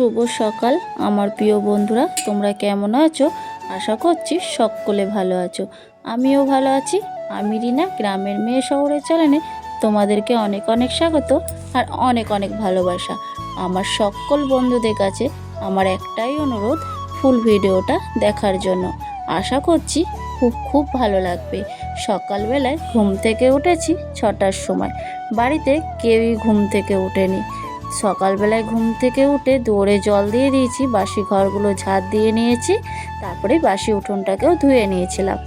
শুভ সকাল। আমার প্রিয় বন্ধুরা, তোমরা কেমন আছো? আশা করছি সকলে ভালো আছো। আমিও ভালো আছি। আমি রিনা, গ্রামের মেয়ে শহরের চ্যানেলে তোমাদেরকে অনেক অনেক স্বাগত আর অনেক অনেক ভালোবাসা। আমার সকল বন্ধুদের কাছে আমার একটাই অনুরোধ, ফুল ভিডিওটা দেখার জন্য। আশা করছি খুব খুব ভালো লাগবে। সকালবেলায় ঘুম থেকে উঠেছি ছটার সময়। বাড়িতে কেউই ঘুম থেকে ওঠেনি। সকালবেলায় ঘুম থেকে উঠে দৌড়ে জল দিয়ে দিয়েছি, বাসি ঘরগুলো ঝাড় দিয়ে নিয়েছি, তারপরে বাসি উঠোনটাকেও ধুয়ে নিয়েছিলাম।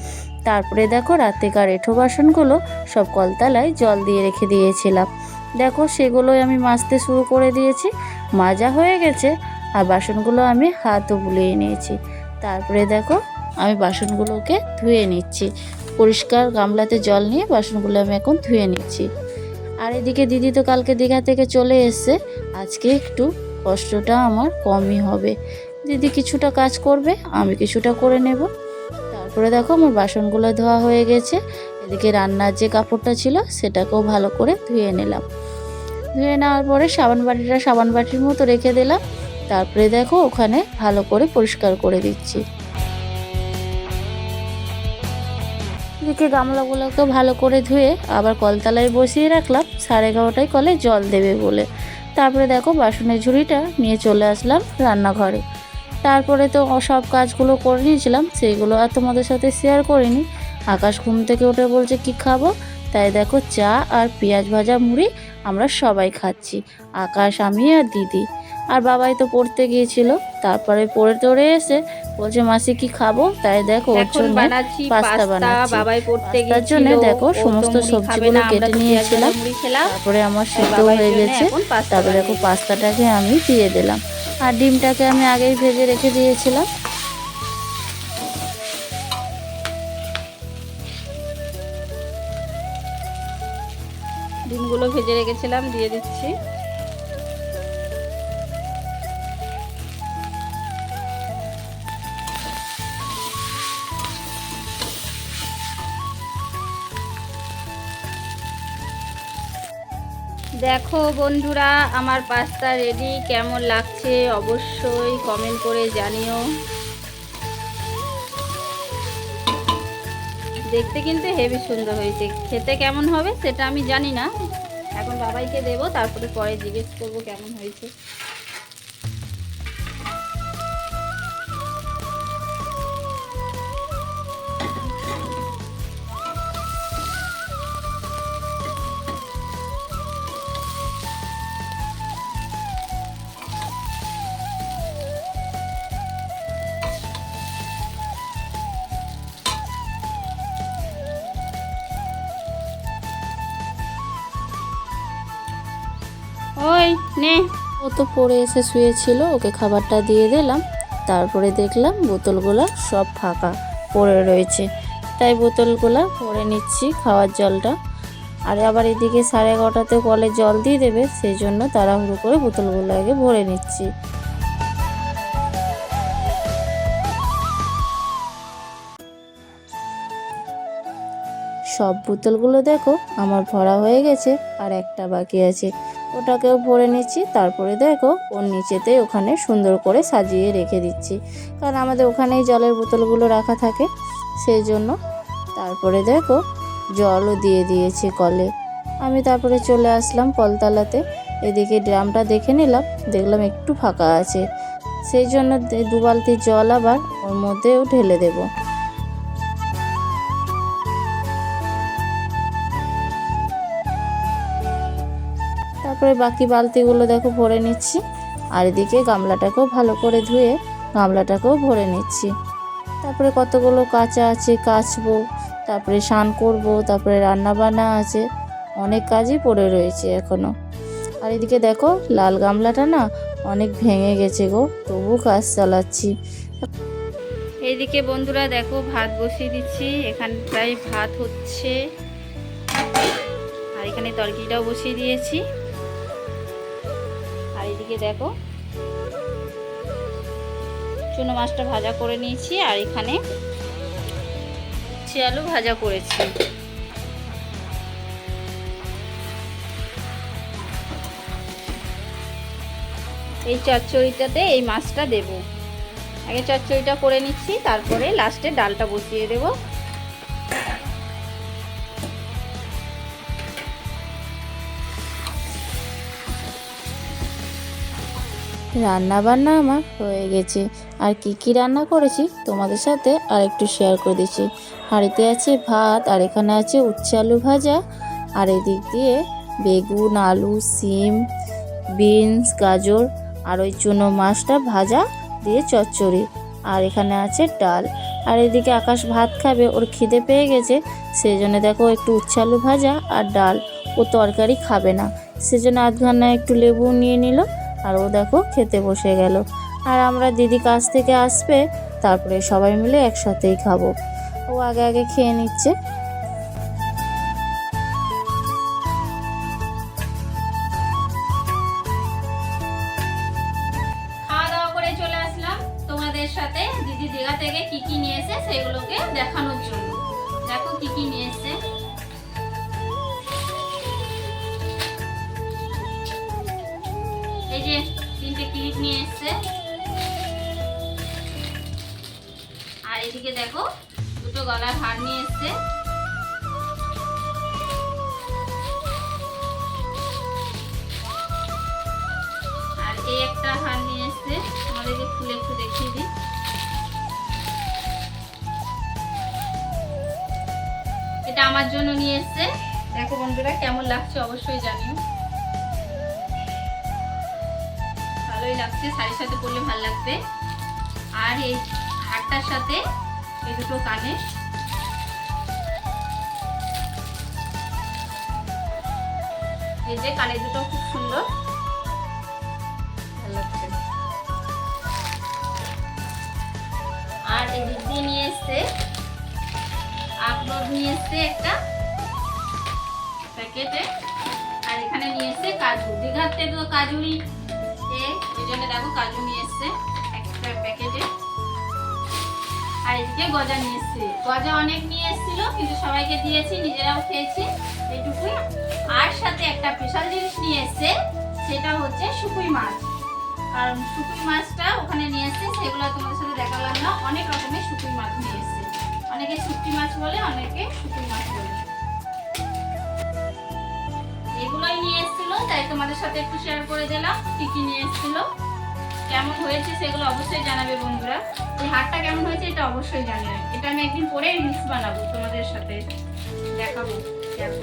তারপরে দেখো রাতেকার এঁঠো বাসনগুলো সব কলতলায় জল দিয়ে রেখে দিয়েছিলাম। দেখো সেগুলোই আমি মাজতে শুরু করে দিয়েছি, মাজা হয়ে গেছে আর বাসনগুলো আমি হাতও বুলিয়ে নিয়েছি। তারপরে দেখো আমি বাসনগুলোকে ধুয়ে নিচ্ছি, পরিষ্কার গামলাতে জল নিয়ে বাসনগুলো আমি এখন ধুয়ে নিচ্ছি। আর এদিকে দিদি তো কালকে দীঘা থেকে চলে এসছে। আজকে একটু কষ্টটা আমার কমই হবে। দিদি কিছুটা কাজ করবে, আমি কিছুটা করে নেব। তারপরে দেখো আমার বাসনগুলো ধোয়া হয়ে গেছে। এদিকে রান্নার যে কাপড়টা ছিল সেটাকেও ভালো করে ধুয়ে নিলাম। ধুয়ে নেওয়ার পরে সাবান বাটিটা সাবান বাটির মতো রেখে দিলাম। তারপরে দেখো ওখানে ভালো করে পরিষ্কার করে দিচ্ছি। এদিকে গামলাগুলোকে ভালো করে ধুয়ে আবার কলতলায় বসিয়ে রাখলাম। সাড়ে এগারোটায় কলে জল দেবে বলে। তারপরে দেখো বাসনের ঝুড়িটা নিয়ে চলে আসলাম রান্নাঘরে। তারপরে তো সব কাজগুলো করে নিয়েছিলাম সেইগুলো আর তোমাদের সাথে শেয়ার করিনি। আকাশ ঘুম থেকে উঠে বলছে, কি খাব? তাই দেখো চা আর পেঁয়াজ ভাজা মুড়ি আমরা সবাই খাচ্ছি, আকাশ, আমি আর দিদি। আর বাবাই তো পড়তে গিয়েছিল, তারপরে পড়ে টড়ে এসে বলছে মাসি কি খাব? তাই দেখো ওর জন্য পাস্তা বানাচ্ছি। পাস্তার জন্য দেখো সমস্ত সবজিগুলো কেটে নিয়েছিলাম। তারপরে আমার সেদ্ধ হয়ে গেছে। তারপরে দেখো পাস্তাটাকে আমি দিয়ে দিলাম। আর ডিমটাকে আমি আগেই ভেজে রেখে দিয়েছিলাম। ডিমগুলো ভেজে রেখেছিলাম দিয়ে দিচ্ছি। দেখো বন্ধুরা, আমার পাস্তা রেডি কেমন লাগছে অবশ্যই কমেন্ট করে জানিও। দেখতে কিন্তু হেভি সুন্দর হয়েছে। খেতে কেমন হবে সেটা আমি জানি না। এখন বাবাইকে দেবো, তারপরে পরে জিজ্ঞেস করব কেমন হয়েছে। ওই নে। ও তো পড়ে এসে শুয়েছিল, ওকে খাবারটা দিয়ে দিলাম। তারপরে দেখলাম বোতলগুলো সব ফাঁকা পড়ে রয়েছে। তাই বোতলগুলো ভরে নিচ্ছি খাওয়ার জলটা। আর আবার এদিকে সাড়ে এগারোটাতে কলে জল দিয়ে দেবে, সেই জন্য তাড়াহুড়ো করে বোতলগুলো আগে ভরে নিচ্ছি। সব বোতলগুলো দেখো, আমার ভরা হয়ে গেছে, আর একটা বাকি আছে। ওটাকেও ভরে নিচ্ছি, তারপরে দেখো ওর নিচেতে ওখানে সুন্দর করে সাজিয়ে রেখে দিচ্ছি। কারণ আমাদের ওখানেই জলের বোতলগুলো রাখা থাকে সেই জন্য তারপরে দেখো জলও দিয়ে দিয়েছি কলে। আমি তারপরে চলে আসলাম কলতলাতে। এদিকে ড্রামটা দেখে নিলাম, দেখলাম একটু ফাঁকা আছে। সেই জন্য দে- দু বালতি জল আবার ওর মধ্যেও ঢেলে দেবো। তারপরে বাকি বালতিগুলো দেখো ভরে নিচ্ছি। আর এদিকে গামলাটাকেও ভালো করে ধুয়ে গামলাটাকেও ভরে নিচ্ছি। তারপরে কতগুলো কাঁচা আছে কাচবো, তারপরে স্নান করব, তারপরে রান্না বান্না আছে, অনেক কাজই পড়ে রয়েছে এখনও। আর এদিকে দেখো লাল গামলাটা না অনেক ভেঙে গেছে গো তবু কাজ চালাচ্ছি। এইদিকে বন্ধুরা দেখো ভাত বসিয়ে দিচ্ছি এখানে প্রায় ভাত হচ্ছে। আর এখানে তরকিটাও বসিয়ে দিয়েছি। আর এদিকে দেখো। চুনো মাছটা ভাজা করে নিয়েছি আর এখানে আলু ভাজা করেছি। এই চচ্চড়িটাতে এই মাছটা দেব। আগে চচ্চড়িটা করে নিচ্ছি, তারপরে লাস্টে ডালটা বসিয়ে দেব। রান্না বান্না আমার হয়ে গেছে। আর কি কি রান্না করেছি তোমাদের সাথে আর একটু শেয়ার করে দিচ্ছি। হাঁড়িতে আছে ভাত, আর এখানে আছে উচ্ছে আলু ভাজা। আর এদিক দিয়ে বেগুন, আলু, সিম, বিনস, গাজর, আর ওই চুনো মাছটা ভাজা দিয়ে চচ্চড়ি। আর এখানে আছে ডাল। আর এদিকে আকাশ ভাত খাবে, ওর খিদে পেয়ে গেছে। সেই জন্য দেখো একটু উচ্ছে আলু ভাজা আর ডাল। ও তরকারি খাবে না। সেজন্য আধখানা একটু লেবু নিয়ে নিল। আর ও দেখো খেতে বসে গেল। আর আমরা দিদি কাছ থেকে আসবে, তারপরে সবাই মিলে একসাথেই খাব। ও আগে আগে খেয়ে নিচ্ছে। সাথে। দিদি দীঘা থেকে কি কি নিয়ে এসে সেগুলোকে দেখানোর জন্য। দেখো কি কি নিয়ে ক্লিপ নিয়ে এসছে আর এদিকে দেখো, দুটো গলার হার নিয়ে এসছে আর এই একটা হার নিয়ে এসছে আমাদেরকে খুলে একটু দেখিয়ে দিই। এটা আমার জন্য নিয়ে এসছে দেখো বন্ধুরা, কেমন লাগছে অবশ্যই জানিও। ভালোই লাগছে, শাড়ির সাথে পরলে ভালো লাগবে। আর এই হারটার সাথে এই দুটো কানে এই যে কানে দুটো খুব সুন্দর। আর এই দিক নিয়ে এসছে আখরোট নিয়ে এসছে একটা প্যাকেটে। আর এখানে নিয়ে এসছে কাজু। দীঘাতে তো কাজুই এ ওই দেখো, কাজু নিয়ে এসছে একটা প্যাকেটে আর এদিকে গজা নিয়ে এসছে। গজা অনেক নিয়ে এসেছিল, কিন্তু সবাইকে দিয়েছি, নিজেরাও খেয়েছি এইটুকুই। আর সাথে একটা স্পেশাল জিনিস নিয়ে এসছে, সেটা হচ্ছে শুকুই মাছ। কারণ শুকুই মাছটা ওখানে নিয়ে এসছে, সেগুলো তোমাদের সাথে দেখালাম না। অনেক রকমের শুকুই মাছ নিয়ে এসছে। অনেকে শুটকি মাছ বলে, অনেকে শুকুই মাছ বলে। এগুলোই নিয়ে এসেছিল, তাই তোমাদের সাথে একটু শেয়ার করে দিলাম, কি কি নিয়ে এসেছিল। কেমন হয়েছে সেগুলো অবশ্যই জানাবে বন্ধুরা। এই হারটা কেমন হয়েছে এটা অবশ্যই জানাবে। এটা আমি একদিন পরে রিলস বানাবো তোমাদের সাথে। দেখাবো কেমন।